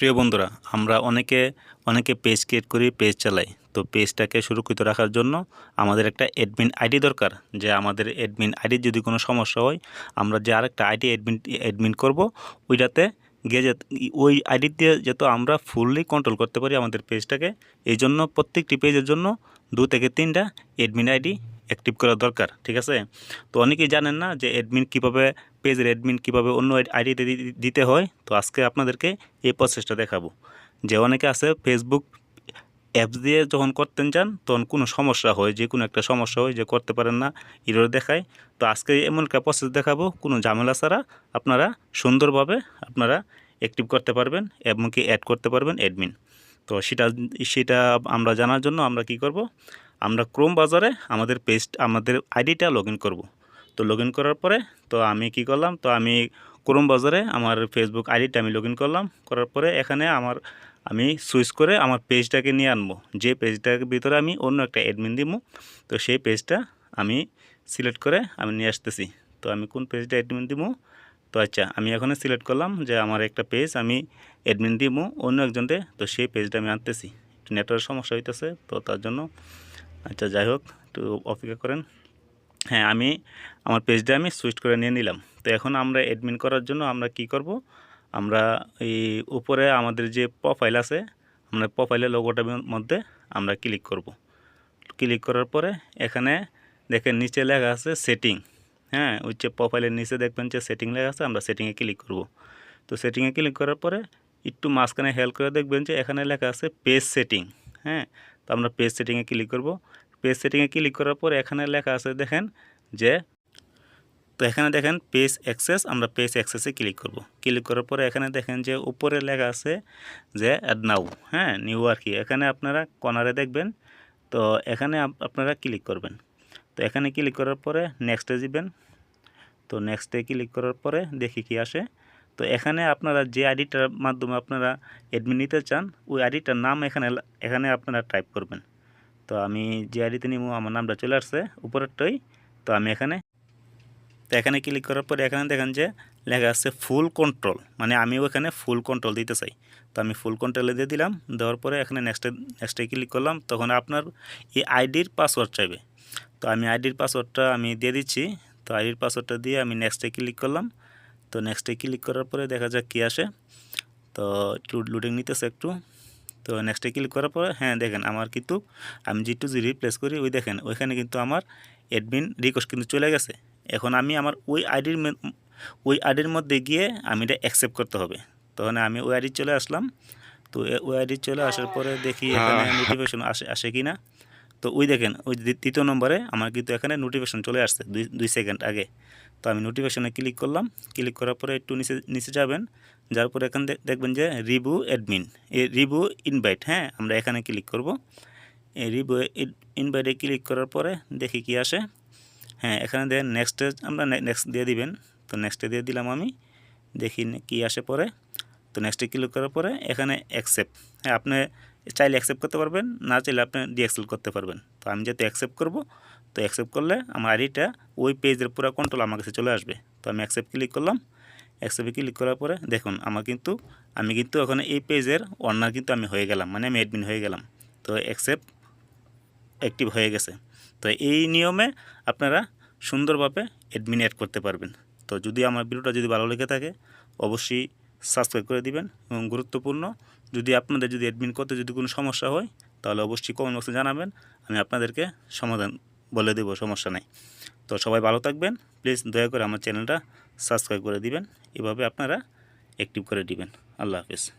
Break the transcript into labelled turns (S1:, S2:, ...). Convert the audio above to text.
S1: প্রিয় বন্ধুরা, আমরা অনেকে অনেকে পেজ ক্রিয়েট করি পেজ চালাই। তো পেজটাকে সুরক্ষিত রাখার জন্য আমাদের একটা অ্যাডমিন আইডি দরকার, যে আমাদের অ্যাডমিন আইডির যদি কোনো সমস্যা হয়, আমরা যে আরেকটা আইডি অ্যাডমিন অ্যাডমিন করব, ওইটাতে গিয়ে ওই আইডি দিয়ে যেহেতু আমরা ফুললি কন্ট্রোল করতে পারি আমাদের পেজটাকে এই জন্য প্রত্যেকটি পেজের জন্য দু থেকে তিনটা অ্যাডমিন আইডি অ্যাক্টিভ করা দরকার, ঠিক আছে? তো অনেকেই জানেন না যে অ্যাডমিন কীভাবে পেজের অ্যাডমিন কীভাবে অন্য আইডিতে দিতে হয়। তো আজকে আপনাদেরকে এই প্রসেসটা দেখাবো। যে অনেকে আছে ফেসবুক অ্যাপস দিয়ে যখন করতেন চান তখন কোনো সমস্যা হয়, যে কোনো একটা সমস্যা হয় যে করতে পারেন না এরর দেখায়। তো আজকে এমন একটা প্রসেস দেখাবো, কোনো ঝামেলা ছাড়া আপনারা সুন্দরভাবে আপনারা অ্যাক্টিভ করতে পারবেন এমনকি অ্যাড করতে পারবেন অ্যাডমিন তো সেটা সেটা আমরা জানার জন্য আমরা কি করব? আমরা ক্রোম বাজারে আমাদের পেজ আমাদের আইডিটা লগ ইন করব। তো লগ ইন করার পরে, তো আমি কি করলাম, তো আমি ক্রোম বাজারে আমার ফেসবুক আইডিটা আমি লগ ইন করলাম। করার পরে এখানে আমার, আমি সুইচ করে আমার পেজটাকে নিয়ে আনব। যে পেজটার ভিতরে আমি অন্য একটা অ্যাডমিন দিব, তো সেই পেজটা আমি সিলেক্ট করে আমি নিয়ে আসতেছি। তো আমি কোন পেজটা অ্যাডমিন দিব? তো আচ্ছা আমি এখানে সিলেক্ট করলাম যে আমার একটা পেজ আমি অ্যাডমিন দিব অন্য একজনকে, তো সেই পেজটা আমি আনতেছি। একটু নেটওয়ার্ক সমস্যা হইতেছে, তো তার জন্য আচ্ছা যাই হোক, একটু অপেক্ষা করেন। হ্যাঁ আমি, আমার পেজটা আমি সুইচ করে নিয়ে নিলাম। তো এখন আমরা অ্যাডমিন করার জন্য আমরা কি করব? আমরা এই উপরে আমাদের যে প্রোফাইল আছে, আমরা প্রোফাইলের লোগোটার মধ্যে আমরা ক্লিক করব। ক্লিক করার পরে এখানে দেখেন নিচে লেখা আছে সেটিং হ্যাঁ যে প্রোফাইলের নিচে দেখবেন যে সেটিং লেখা আছে, আমরা সেটিংয়ে ক্লিক করব। তো সেটিংয়ে ক্লিক করার পরে একটু মাঝখানে হেল্প করে দেখবেন যে এখানে লেখা আছে পেজ সেটিং হ্যাঁ আমরা পেজ সেটিংয়ে ক্লিক করব। পেজ সেটিংয়ে ক্লিক করার পর এখানে লেখা আছে দেখেন যে, তো এখানে দেখেন পেজ অ্যাক্সেস আমরা পেজ অ্যাক্সেসে ক্লিক করব। ক্লিক করার পরে এখানে দেখেন যে উপরে লেখা আছে যে অ্যাড নাও হ্যাঁ নিউ আর কি। এখানে আপনারা কর্নারে দেখবেন, তো এখানে আপনারা ক্লিক করবেন। তো এখানে ক্লিক করার পরে নেক্সটে দিবেন তো নেক্সটে ক্লিক করার পরে দেখি কি আসে। তো এখানে আপনারা যে আইডিটার মাধ্যমে আপনারা অ্যাডমিন নিতে চান, ওই আইডিটার নাম এখানে এখানে আপনারা টাইপ করবেন। তো আমি যে আইডিতে নিব, আমার নামটা চলে আসছে উপরেরটাই। তো আমি এখানে, তো এখানে ক্লিক করার পরে এখানে দেখেন যে লেখা আছে ফুল কন্ট্রোল মানে আমি ওখানে ফুল কন্ট্রোল দিতে চাই। তো আমি ফুল কন্ট্রোলে দিয়ে দিলাম, দেওয়ার পরে এখানে নেক্সটে নেক্সটে ক্লিক করলাম, তখন আপনার এই আইডির পাসওয়ার্ড চাইবে। তো আমি আইডির পাসওয়ার্ডটা আমি দিয়ে দিচ্ছি, তো আইডির পাসওয়ার্ডটা দিয়ে আমি নেক্সটে ক্লিক করলাম। তো নেক্সটে ক্লিক করার পরে দেখা যাক কী আসে। তো একটু লুডিং নিতেছে একটু। তো নেক্সটে ক্লিক করার পরে হ্যাঁ দেখেন আমার কিন্তু আমি যেটু যে রিপ্লেস করি ওই দেখেন ওইখানে কিন্তু আমার অ্যাডমিন রিকোয়েস্ট কিন্তু চলে গেছে। এখন আমি আমার ওই আইডির ওই আইডির মধ্যে গিয়ে আমি এটা অ্যাকসেপ্ট করতে হবে। তখন আমি ওই আইডি চলে আসলাম। তো ওই আইডি চলে আসার পরে দেখি এখানে নোটিফিকেশন আসে আসে কি না তো ওই দেখেন, ওই তৃতীয় নম্বরে আমার কিন্তু এখানে নোটিফিকেশন চলে আসছে দুই দুই সেকেন্ড আগে। তো আমি নোটিফিকেশনে ক্লিক করলাম ক্লিক করার পরে একটু নিচে নিচে যাবেন যার পরে এখানে দেখবেন যে রিভু অ্যাডমিন এই রিভু ইনভাইট হ্যাঁ আমরা এখানে ক্লিক করব। এই রিভু ইনভাইটে ক্লিক করার পরে দেখি কি আসে। হ্যাঁ এখানে দেন নেক্সটে আমরা নেক্সট দিয়ে দিবেন। তো নেক্সটে দিয়ে দিলাম আমি, দেখি কি আসে পরে। তো নেক্সটে ক্লিক করার পরে এখানে অ্যাকসেপ্ট হ্যাঁ আপনি চাইলে অ্যাকসেপ্ট করতে পারবেন, না চাইলে আপনি ডিএক্সেল করতে পারবেন। তো আমি যেহেতু অ্যাকসেপ্ট করব, তো অ্যাকসেপ্ট করলে আমার আইডিটা ওই পেজের পুরো কন্ট্রোল আমার কাছে চলে আসবে। তো আমি অ্যাকসেপ্ট ক্লিক করলাম। অ্যাকসেপ্টে ক্লিক করার পরে দেখুন, আমার কিন্তু, আমি কিন্তু ওখানে এই পেজের অনার কিন্তু আমি হয়ে গেলাম মানে আমি অ্যাডমিন হয়ে গেলাম। তো অ্যাকসেপ্ট অ্যাক্টিভ হয়ে গেছে। তো এই নিয়মে আপনারা সুন্দরভাবে অ্যাডমিন অ্যাড করতে পারবেন। তো যদি আমার ভিডিওটা যদি ভালো লেগে থাকে, অবশ্যই সাবস্ক্রাইব করে দিবেন এবং গুরুত্বপূর্ণ, যদি আপনাদের যদি অ্যাডমিন করতে যদি কোনো সমস্যা হয়, তাহলে অবশ্যই কমেন্ট বক্সে জানাবেন, আমি আপনাদেরকে সমাধান বলে দেব, সমস্যা নেই। তো সবাই ভালো থাকবেন প্লিজ দয়া করে আমার চ্যানেলটা সাবস্ক্রাইব করে দিবেন, এভাবে আপনারা অ্যাক্টিভ করে দিবেন। আল্লাহ হাফিজ।